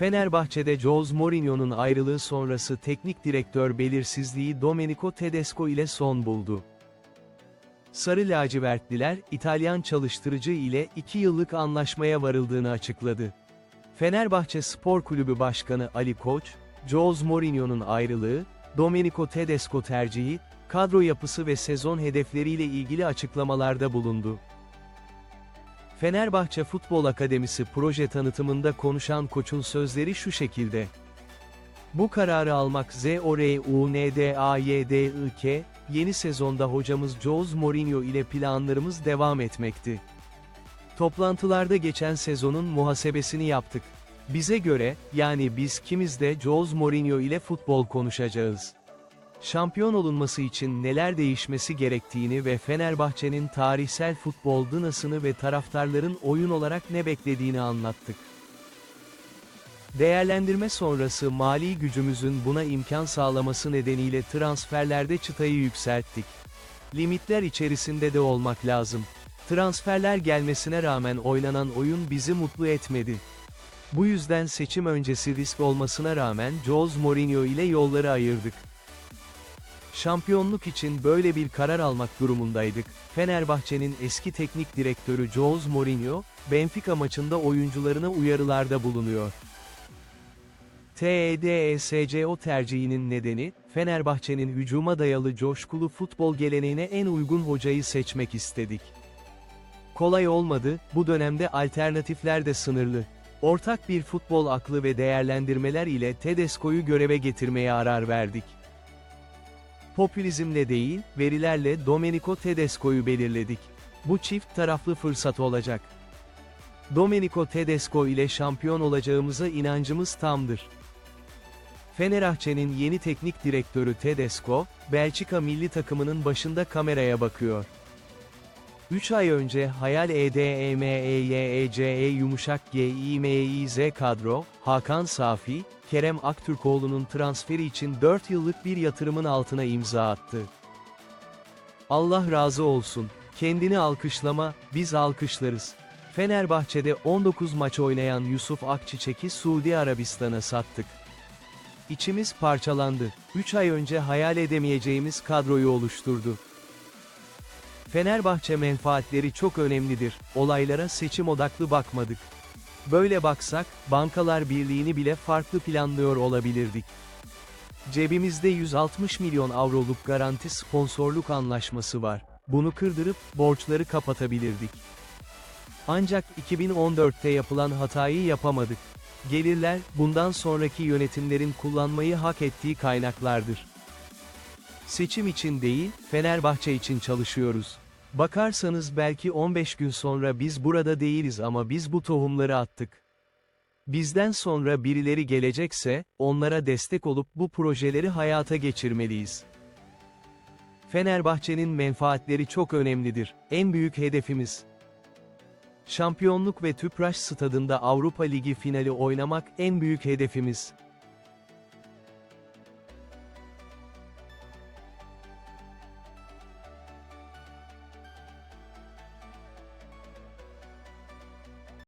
Fenerbahçe'de Jose Mourinho'nun ayrılığı sonrası teknik direktör belirsizliği Domenico Tedesco ile son buldu. Sarı lacivertliler, İtalyan çalıştırıcı ile 2 yıllık anlaşmaya varıldığını açıkladı. Fenerbahçe Spor Kulübü Başkanı Ali Koç, Jose Mourinho'nun ayrılığı, Domenico Tedesco tercihi, kadro yapısı ve sezon hedefleriyle ilgili açıklamalarda bulundu. Fenerbahçe Futbol Akademisi proje tanıtımında konuşan koçun sözleri şu şekilde. Bu kararı almak Z-O-R-U-N-D-A-Y-D-I-K, yeni sezonda hocamız Jose Mourinho ile planlarımız devam etmekti. Toplantılarda geçen sezonun muhasebesini yaptık. Bize göre, yani biz kimiz de Jose Mourinho ile futbol konuşacağız. Şampiyon olunması için neler değişmesi gerektiğini ve Fenerbahçe'nin tarihsel futbol dınasını ve taraftarların oyun olarak ne beklediğini anlattık. Değerlendirme sonrası mali gücümüzün buna imkan sağlaması nedeniyle transferlerde çıtayı yükselttik. Limitler içerisinde de olmak lazım. Transferler gelmesine rağmen oynanan oyun bizi mutlu etmedi. Bu yüzden seçim öncesi risk olmasına rağmen Jose Mourinho ile yolları ayırdık. Şampiyonluk için böyle bir karar almak durumundaydık. Fenerbahçe'nin eski teknik direktörü Jose Mourinho, Benfica maçında oyuncularına uyarılarda bulunuyor. TEDSCO tercihinin nedeni, Fenerbahçe'nin hücuma dayalı coşkulu futbol geleneğine en uygun hocayı seçmek istedik. Kolay olmadı, bu dönemde alternatifler de sınırlı. Ortak bir futbol aklı ve değerlendirmeler ile Tedesco'yu göreve getirmeye arar verdik. Popülizmle değil, verilerle Domenico Tedesco'yu belirledik. Bu çift taraflı fırsat olacak. Domenico Tedesco ile şampiyon olacağımıza inancımız tamdır. Fenerbahçe'nin yeni teknik direktörü Tedesco, Belçika milli takımının başında kameraya bakıyor. 3 ay önce Hayal E EDEMEYECE E yumuşak GİMİZ kadro, Hakan Safi, Kerem Aktürkoğlu'nun transferi için 4 yıllık bir yatırımın altına imza attı. Allah razı olsun. Kendini alkışlama, biz alkışlarız. Fenerbahçe'de 19 maç oynayan Yusuf Akçiçek'i Suudi Arabistan'a sattık. İçimiz parçalandı. 3 ay önce hayal edemeyeceğimiz kadroyu oluşturdu. Fenerbahçe menfaatleri çok önemlidir. Olaylara seçim odaklı bakmadık. Böyle baksak, Bankalar Birliği'ni bile farklı planlıyor olabilirdik. Cebimizde 160 milyon avroluk garanti sponsorluk anlaşması var. Bunu kırdırıp, borçları kapatabilirdik. Ancak 2014'te yapılan hatayı yapamadık. Gelirler, bundan sonraki yönetimlerin kullanmayı hak ettiği kaynaklardır. Seçim için değil, Fenerbahçe için çalışıyoruz. Bakarsanız belki 15 gün sonra biz burada değiliz ama biz bu tohumları attık. Bizden sonra birileri gelecekse, onlara destek olup bu projeleri hayata geçirmeliyiz. Fenerbahçe'nin menfaatleri çok önemlidir. En büyük hedefimiz. Şampiyonluk ve Tüpraş stadında Avrupa Ligi finali oynamak en büyük hedefimiz.